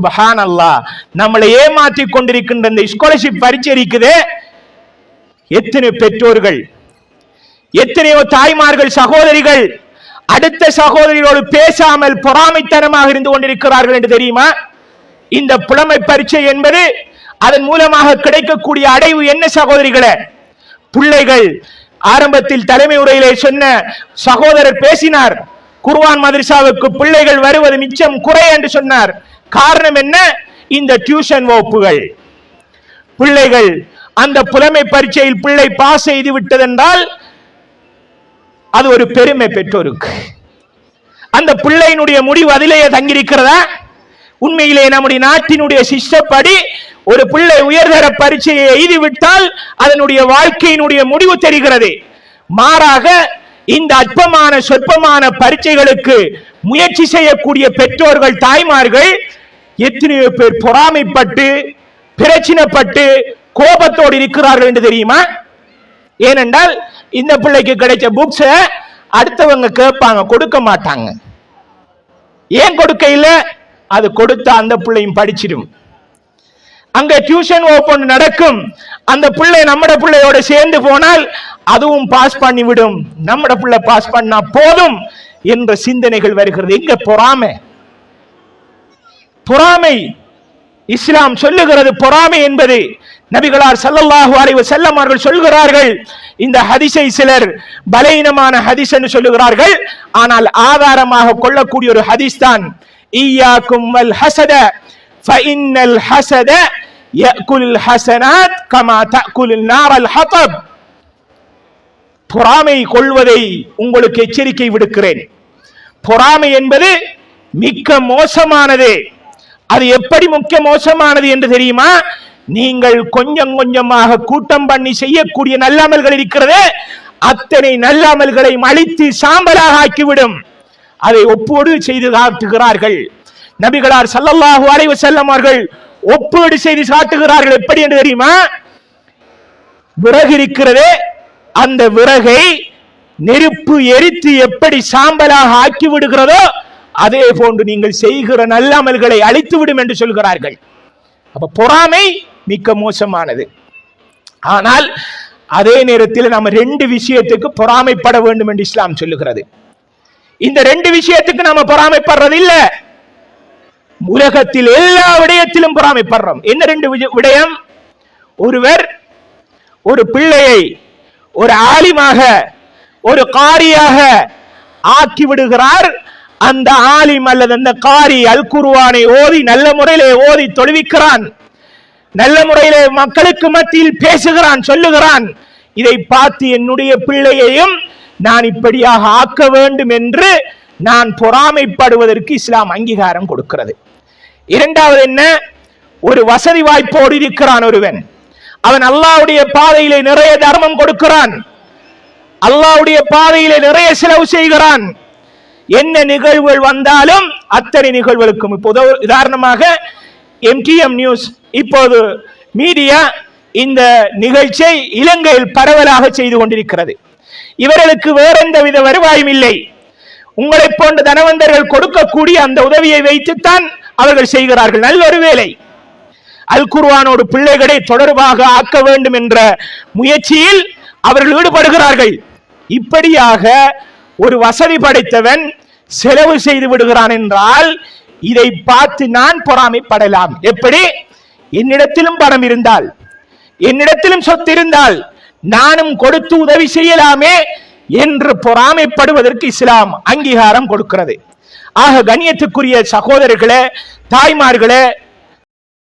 சுபஹான் நம்மளை ஏமாற்றி கொண்டிருக்கின்ற இந்த ஸ்காலர்ஷிப் பரிச்சை இருக்குது எத்தனை பெற்றோர்கள் எத்தனையோ தாய்மார்கள் சகோதரிகள் அடுத்த சகோதரிகளோடு பேசாமல் பொறாமைத்தனமாக இருந்து கொண்டிருக்கிறார்கள் என்று தெரியுமா? இந்த புலமை பரீட்சை என்பது அதன் மூலமாக கிடைக்கக்கூடிய அடைவு என்ன சகோதரிகளை? பிள்ளைகள் ஆரம்பத்தில் தலைமை உரையிலே சொன்ன சகோதரர் பேசினார் குர்வான் மதரசாவுக்கு பிள்ளைகள் வருவது மிச்சம் குறை என்று சொன்னார். காரணம் என்ன? இந்த டியூஷன் வகுப்புகள். பிள்ளைகள் அந்த புலமை பரீட்சையில் பிள்ளை பாஸ் செய்து விட்டதென்றால் அது ஒரு பெருமை பெற்றோருக்கு. அந்த பிள்ளையினுடைய முடிவு அதிலேயே தங்கியிருக்கிறதா? உண்மையிலே நம்முடைய நாட்டினுடைய சிஷ்டப்படி ஒரு பிள்ளை உயர்தர பரீட்சையை எழுதிவிட்டால் அதனுடைய வாழ்க்கையினுடைய முடிவு தெரிகிறது. மாறாக இந்த அற்பமான சொற்பமான பரீட்சைகளுக்கு முயற்சி செய்யக்கூடிய பெற்றோர்கள் தாய்மார்கள் எத்தனையோ பேர் பொறாமைப்பட்டு பிரச்சினைப்பட்டு கோபத்தோடு இருக்கிறார்கள் என்று தெரியுமா? ஏனென்றால் இந்த பிள்ளைக்கு கிடைச்ச புக்ஸ அடுத்தவங்க கேட்பாங்க கொடுக்க மாட்டாங்க. ஏன் கொடுக்க அது கொடுத்த அந்த பிள்ளையும் படிச்சிடும். அங்க டியூஷன் ஓபன் நடக்கும். அந்த பிள்ளை நம்மட பிள்ளையோட சேர்ந்து போனால் அதுவும் பாஸ் பண்ணிவிடும். நம்மட பிள்ளை பாஸ் பண்ணா போதும் என்ற சிந்தனைகள் வருகிறது. எங்க பொறாமை? பொறாமை. இஸ்லாம் சொல்லுகிறது பொறாமை என்பது நபிகளார் சல்லல்லாஹு அலைவ செல்லமார்கள் அவர்கள் சொல்கிறார்கள். இந்த ஹதிசை சிலர் பலவீனமான ஹதிஸ் என்று சொல்லுகிறார்கள். ஆனால் ஆதாரமாக கொள்ளக்கூடிய ஒரு ஹதிஸ் தான் ஈயாக்கும் வல் ஹசத ஃபஇன்னல் ஹசத யக்குல் ஹசனாத் கமா தக்குல் நாரல் ஹதப். பொறாமை கொள்வதை உங்களுக்கு எச்சரிக்கை விடுக்கிறேன். பொறாமை என்பது மிக்க மோசமானது. அது எப்படி முக்கிய மோசமானது என்று தெரியுமா? நீங்கள் கொஞ்சம் கொஞ்சமாக கூட்டம் பண்ணி செய்யக்கூடிய நல்லமல்கள் இருக்கிறது அத்தனை நல்லமல்களை அழித்து சாம்பலாக ஆக்கிவிடும். அதை ஒப்போடு செய்து காட்டுகிறார்கள். நபிகளார் சல்லல்லாஹு அலைவு செல்லமார்கள் ஒப்பீடு செய்து காட்டுகிறார்கள். எப்படி என்று தெரியுமா? விறகு இருக்கிறதே அந்த விறகை நெருப்பு எரித்து எப்படி சாம்பலாக ஆக்கி விடுகிறதோ அதே போன்று நீங்கள் செய்கிற நல்ல அமல்களை அழித்து விடும் என்று சொல்கிறார்கள். அப்ப பொறாமை மிக்க மோசமானது. ஆனால் அதே நேரத்தில் நம்ம ரெண்டு விஷயத்துக்கு பொறாமைப்பட வேண்டும் என்று இஸ்லாம் சொல்லுகிறது. இந்த ரெண்டு விஷயத்துக்கு நாம பொறாமைப்படுறது இல்ல உலகத்தில் எல்லா விடயத்திலும் பொறாமைப்படுறோம். என்ன ரெண்டு விடயம்? ஒருவர் ஒரு பிள்ளையை ஒரு ஆலிமாக ஒரு காரியாக ஆக்கி விடுகிறார். அந்த ஆலிம் அல்லது அந்த காரி அல் குருவானை ஓதி நல்ல முறையிலே ஓதி தொழுவிக்கிறான். நல்ல முறையிலே மக்களுக்கு மத்தியில் பேசுகிறான் சொல்லுகிறான். இதை பார்த்து என்னுடைய பிள்ளையையும் நான் இப்படியாக ஆக்க வேண்டும் என்று நான் பொறாமைப்படுவதற்கு இஸ்லாம் அங்கீகாரம் கொடுக்கிறது. இரண்டாவது என்ன? ஒரு வசதி வாய்ப்போடு இருக்கிறான் ஒருவன். அவன் அல்லாவுடைய பாதையிலே நிறைய தர்மம் கொடுக்கிறான். அல்லாவுடைய பாதையிலே நிறைய செலவு செய்கிறான். என்ன நிகழ்வுகள் வந்தாலும் அத்தனை நிகழ்வுகளுக்கும். இப்போ உதவு- உதாரணமாக எம்டிஎம் நியூஸ் இப்போது மீடியா இந்த நிகழ்ச்சியை இலங்கையில் பரவலாக செய்து கொண்டிருக்கிறது. இவர்களுக்கு வேறெந்த வித வருவாயும் இல்லை. உங்களைப் போன்ற தனவந்தர்கள் கொடுக்கக்கூடிய அந்த உதவியை வைத்துத்தான் அவர்கள் செய்கிறார்கள். நல்ல ஒரு வேலை அல் குர்வானோடு பிள்ளைகளை தொடர்பாக ஆக்க வேண்டும் என்ற முயற்சியில் அவர்கள் ஈடுபடுகிறார்கள். இப்படியாக ஒரு வசதி படைத்தவன் செலவு செய்து விடுகிறான் என்றால் இதை பார்த்து நான் பொறாமைப்படலாம். எப்படி? என்னிடத்திலும் பணம் இருந்தால் என்னிடத்திலும் சொத்து இருந்தால் நானும் கொடுத்து உதவி செய்யலாமே என்று பொறாமைப்படுவதற்கு இஸ்லாம் அங்கீகாரம் கொடுக்கிறது. ஆக கண்ணியத்துக்குரிய சகோதரர்களே தாய்மார்களே